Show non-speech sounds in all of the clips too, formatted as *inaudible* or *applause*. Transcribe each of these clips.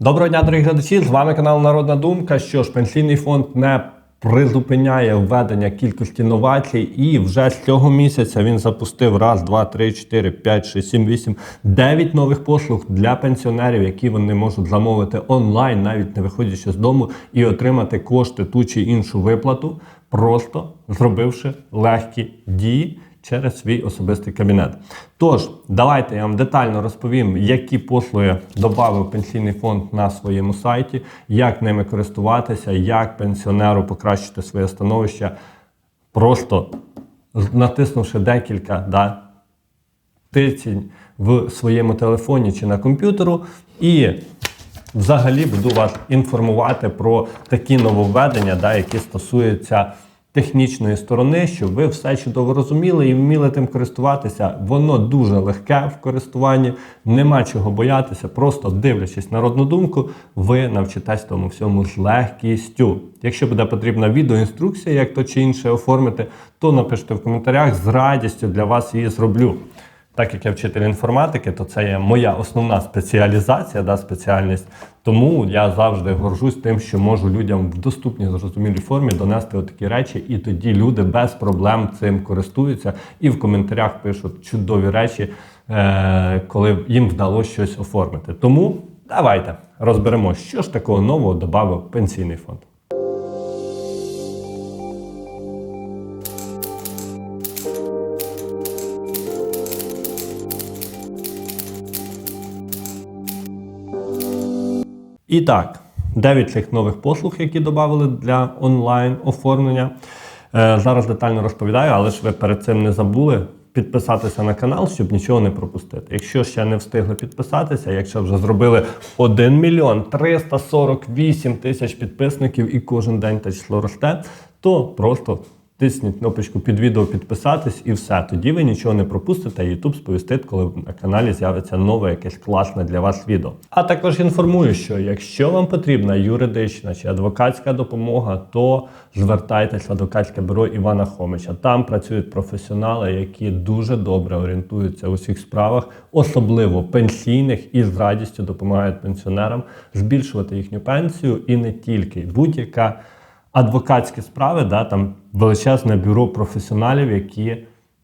Доброго дня, дорогі глядачі! З вами канал Народна Думка. Що ж, пенсійний фонд не призупиняє введення кількості новацій, і вже з цього місяця він запустив раз, два, три, чотири, п'ять, шість, сім, вісім, дев'ять нових послуг для пенсіонерів, які вони можуть замовити онлайн, навіть не виходячи з дому, і отримати кошти ту чи іншу виплату, просто зробивши легкі дії через свій особистий кабінет. Тож, давайте я вам детально розповім, які послуги додав пенсійний фонд на своєму сайті, як ними користуватися, як пенсіонеру покращити своє становище, просто натиснувши декілька да, тицінь в своєму телефоні чи на комп'ютеру. І взагалі буду вас інформувати про такі нововведення, да, які стосуються технічної сторони, щоб ви все чудово розуміли і вміли тим користуватися. Воно дуже легке в користуванні, нема чого боятися. Просто дивлячись народну думку, ви навчитесь тому всьому з легкістю. Якщо буде потрібна відеоінструкція, як то чи інше оформити, то напишіть в коментарях з радістю для вас її зроблю. Так як я вчитель інформатики, то це є моя основна спеціалізація, да, спеціальність. Тому я завжди горжусь тим, що можу людям в доступній зрозумілій формі донести такі речі, і тоді люди без проблем цим користуються і в коментарях пишуть чудові речі, е- коли їм вдалося щось оформити. Тому давайте розберемо, що ж такого нового додав пенсійний фонд. І так, 9 цих нових послуг, які додали для онлайн оформлення. Е, зараз детально розповідаю, але ж ви перед цим не забули підписатися на канал, щоб нічого не пропустити. Якщо ще не встигли підписатися, якщо вже зробили 1 мільйон 348 тисяч підписників і кожен день те число росте, то просто Тисніть кнопочку під відео підписатись і все. Тоді ви нічого не пропустите, YouTube сповістить, коли на каналі з'явиться нове якесь класне для вас відео. А також інформую, що якщо вам потрібна юридична чи адвокатська допомога, то звертайтесь в адвокатське бюро Івана Хомича. Там працюють професіонали, які дуже добре орієнтуються у всіх справах, особливо пенсійних, і з радістю допомагають пенсіонерам збільшувати їхню пенсію і не тільки будь-яка адвокатські справи, да, там величезне бюро професіоналів, які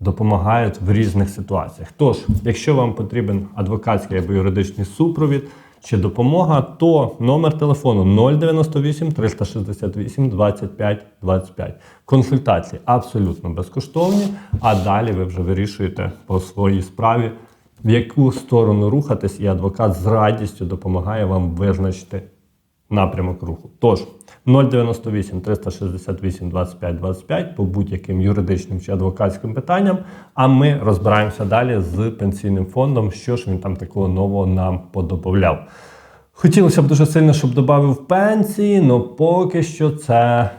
допомагають в різних ситуаціях. Тож, якщо вам потрібен адвокатський або юридичний супровід чи допомога, то номер телефону 098 368 25 25. Консультації абсолютно безкоштовні, а далі ви вже вирішуєте по своїй справі, в яку сторону рухатись, і адвокат з радістю допомагає вам визначити напрямок руху. Тож 098 368 25 25 по будь-яким юридичним чи адвокатським питанням. А ми розбираємося далі з пенсійним фондом, що ж він там такого нового нам подобавляв. Хотілося б дуже сильно, щоб додав пенсії, але поки що це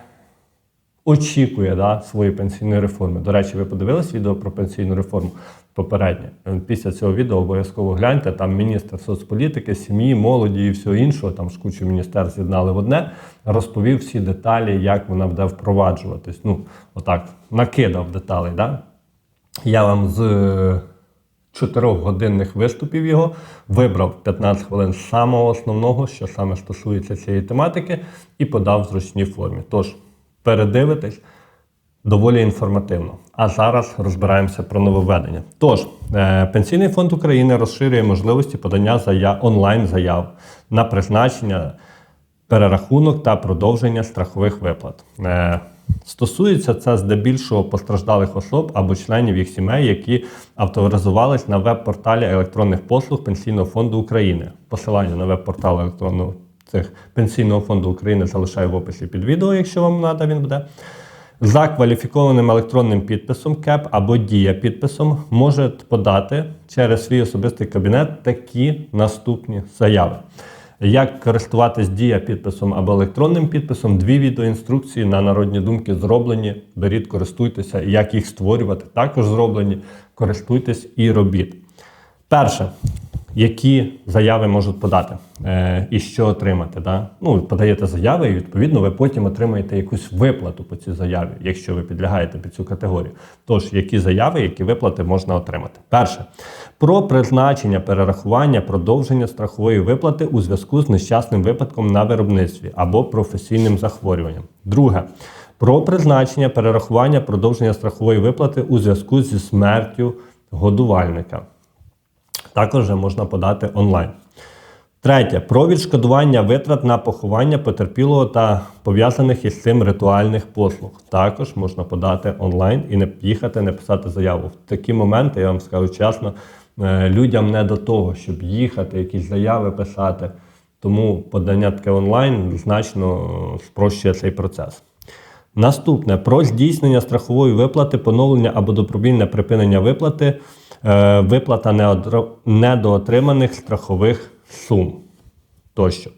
очікує да, своєї пенсійної реформи. До речі, ви подивились відео про пенсійну реформу попереднє. Після цього відео обов'язково гляньте. Там міністр соцполітики, сім'ї, молоді і всього іншого, там ж кучу міністерств з'єднали в одне, розповів всі деталі, як вона буде впроваджуватись. Ну, отак, накидав деталей. Да? Я вам з чотирьохгодинних виступів його вибрав 15 хвилин самого основного, що саме стосується цієї тематики, і подав в зручній формі. Тож, передивитесь доволі інформативно. А зараз розбираємося про нововведення. Тож, е, Пенсійний фонд України розширює можливості подання заяв онлайн-заяв на призначення, перерахунок та продовження страхових виплат. Е, Стосується це здебільшого постраждалих особ або членів їх сімей, які авторизувались на веб-порталі електронних послуг Пенсійного фонду України. Посилання на веб-портал електронного цих Пенсійного фонду України залишаю в описі під відео, якщо вам треба, він буде. За кваліфікованим електронним підписом КЕП або Дія підписом може подати через свій особистий кабінет такі наступні заяви. Як користуватись дія підписом або електронним підписом, дві відеоінструкції на народні думки зроблені. Беріть, користуйтеся, як їх створювати, також зроблені. Користуйтесь і робіть. Перше, які заяви можуть подати е, і що отримати. Да? Ну, подаєте заяви, і відповідно ви потім отримаєте якусь виплату по цій заяві, якщо ви підлягаєте під цю категорію. Тож, які заяви, які виплати можна отримати? Перше про призначення перерахування продовження страхової виплати у зв'язку з нещасним випадком на виробництві або професійним захворюванням. Друге. Про призначення перерахування продовження страхової виплати у зв'язку зі смертю годувальника. Також можна подати онлайн. Третє. Про відшкодування витрат на поховання потерпілого та пов'язаних із цим ритуальних послуг. Також можна подати онлайн і не їхати, не писати заяву. В такі моменти, я вам скажу чесно, е, людям не до того, щоб їхати, якісь заяви писати. Тому подання таке онлайн значно е, спрощує цей процес. Наступне про здійснення страхової виплати, поновлення або добровільне припинення виплати, виплата недоотриманих страхових сум тощо.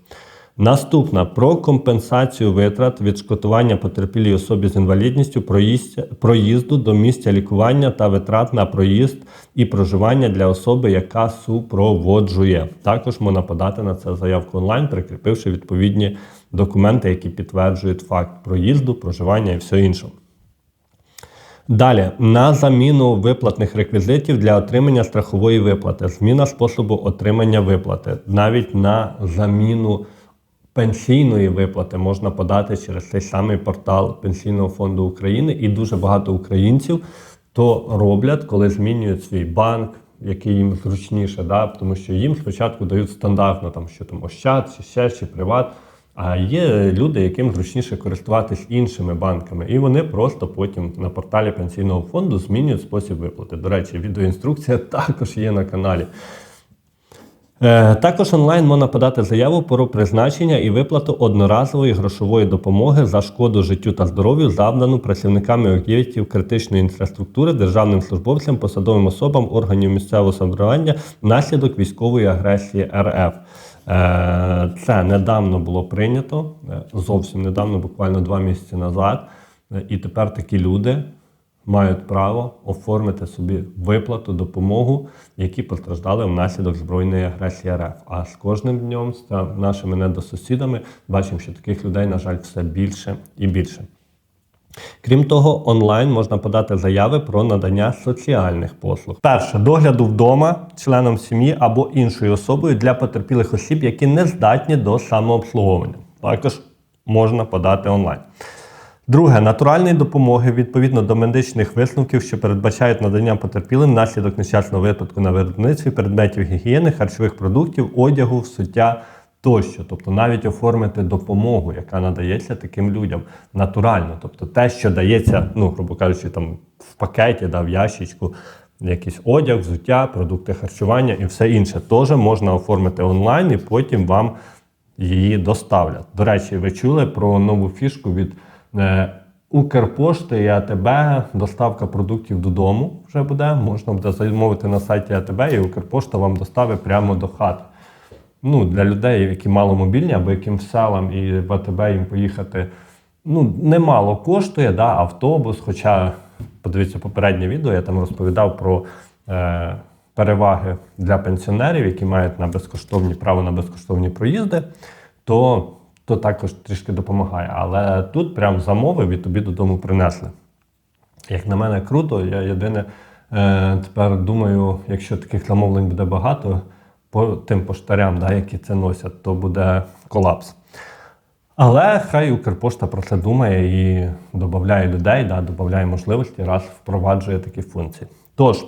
Наступна про компенсацію витрат відшкодування потерпілій особі з інвалідністю проїзд- проїзду до місця лікування та витрат на проїзд і проживання для особи, яка супроводжує. Також можна подати на це заявку онлайн, прикріпивши відповідні документи, які підтверджують факт проїзду, проживання і все інше. Далі на заміну виплатних реквізитів для отримання страхової виплати, зміна способу отримання виплати, навіть на заміну пенсійної виплати можна подати через цей самий портал Пенсійного фонду України, і дуже багато українців то роблять, коли змінюють свій банк, який їм зручніше, да? тому що їм спочатку дають стандартно, там, що там Ощад, чи ще, чи приват. А є люди, яким зручніше користуватись іншими банками, і вони просто потім на порталі пенсійного фонду змінюють спосіб виплати. До речі, відеоінструкція *laughs* також є на каналі. Е, Також онлайн можна подати заяву про призначення і виплату одноразової грошової допомоги за шкоду життю та здоров'ю, завдану працівниками об'єктів критичної інфраструктури, державним службовцям, посадовим особам органів місцевого самоврядування внаслідок військової агресії РФ. Е, Це недавно було прийнято, е, зовсім недавно, буквально два місяці назад. Е, І тепер такі люди мають право оформити собі виплату, допомогу, які постраждали внаслідок збройної агресії РФ. А з кожним днем, з нашими недосусідами, бачимо, що таких людей, на жаль, все більше і більше. Крім того, онлайн можна подати заяви про надання соціальних послуг. Перше догляду вдома членом сім'ї або іншою особою для потерпілих осіб, які не здатні до самообслуговування. Також можна подати онлайн. Друге натуральної допомоги відповідно до медичних висновків, що передбачають надання потерпілим внаслідок нещасного випадку на виробництві предметів гігієни, харчових продуктів, одягу, всуття тощо. Тобто навіть оформити допомогу, яка надається таким людям натурально. Тобто те, що дається, ну, грубо кажучи, там в пакеті, да, в ящичку, якийсь одяг, взуття, продукти харчування і все інше, теж можна оформити онлайн і потім вам її доставлять. До речі, ви чули про нову фішку від е, Укрпошти і АТБ. Доставка продуктів додому вже буде. Можна буде замовити на сайті АТБ, і Укрпошта вам доставить прямо до хати. Ну, для людей, які маломобільні або яким селам і в їм поїхати ну, немало коштує, да, автобус. Хоча, подивіться попереднє відео, я там розповідав про е, переваги для пенсіонерів, які мають на безкоштовні право на безкоштовні проїзди, то, то також трішки допомагає. Але тут прям замовив і тобі додому принесли. Як на мене, круто. Я єдине е, тепер думаю, якщо таких замовлень буде багато, по тим поштарям, да, які це носять, то буде колапс. Але хай Укрпошта про це думає і додає людей, да, додає можливості, раз впроваджує такі функції. Тож,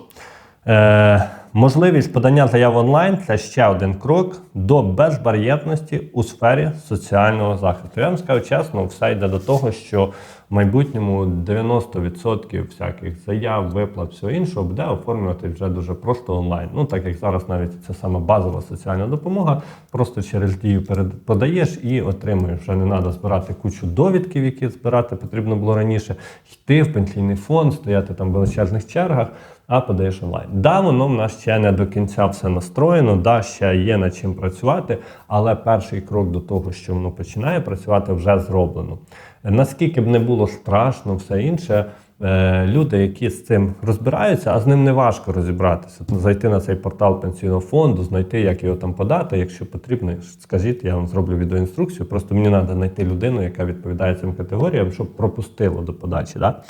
е, можливість подання заяв онлайн це ще один крок до безбар'єрності у сфері соціального захисту. Я вам скажу чесно, все йде до того, що майбутньому 90% всяких заяв, виплат, всього іншого буде оформлювати вже дуже просто онлайн. Ну так як зараз навіть це сама базова соціальна допомога, просто через дію перед подаєш і отримуєш. Вже не треба збирати кучу довідків, які збирати потрібно було раніше, йти в пенсійний фонд, стояти там в величезних чергах, а подаєш онлайн. Да, воно в нас ще не до кінця все настроєно, да, ще є над чим працювати, але перший крок до того, що воно починає працювати, вже зроблено. Наскільки б не було страшно, все інше, е, люди, які з цим розбираються, а з ним не важко розібратися. Зайти на цей портал пенсійного фонду, знайти, як його там подати. Якщо потрібно, скажіть, я вам зроблю відеоінструкцію. Просто мені треба знайти людину, яка відповідає цим категоріям, щоб пропустило до подачі. Да?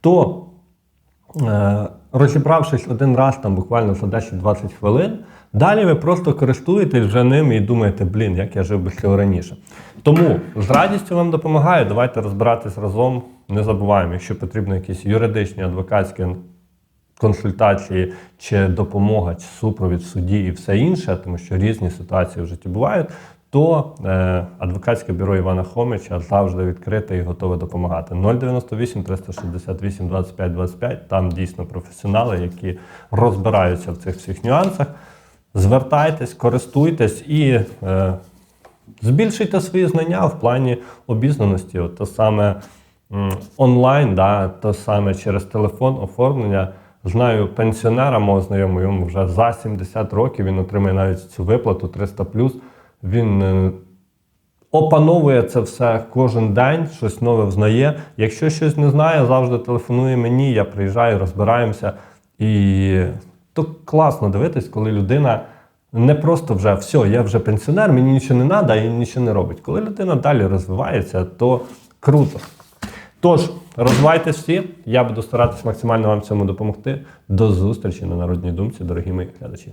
То розібравшись один раз там буквально за 10-20 хвилин, далі ви просто користуєтесь вже ним і думаєте, блін, як я жив без цього раніше. Тому з радістю вам допомагаю. Давайте розбиратись разом. Не забуваємо, якщо потрібно якісь юридичні, адвокатські консультації, чи допомога, чи супровід в суді і все інше, тому що різні ситуації в житті бувають. То е, адвокатське бюро Івана Хомича завжди відкрите і готове допомагати. 098 368 25 25. Там дійсно професіонали, які розбираються в цих всіх нюансах. Звертайтесь, користуйтесь і е, збільшуйте свої знання в плані обізнаності. От те саме м, онлайн, да, те саме через телефон оформлення. Знаю пенсіонера мого знайомого, йому вже за 70 років він отримує навіть цю виплату 300+. Він е, опановує це все кожен день, щось нове взнає. Якщо щось не знає, завжди телефонує мені, я приїжджаю, розбираємося. І то класно дивитись, коли людина не просто вже все, я вже пенсіонер, мені нічого не треба і нічого не робить. Коли людина далі розвивається, то круто. Тож, розвивайтесь всі, я буду старатися максимально вам цьому допомогти. До зустрічі на Народній думці, дорогі мої глядачі.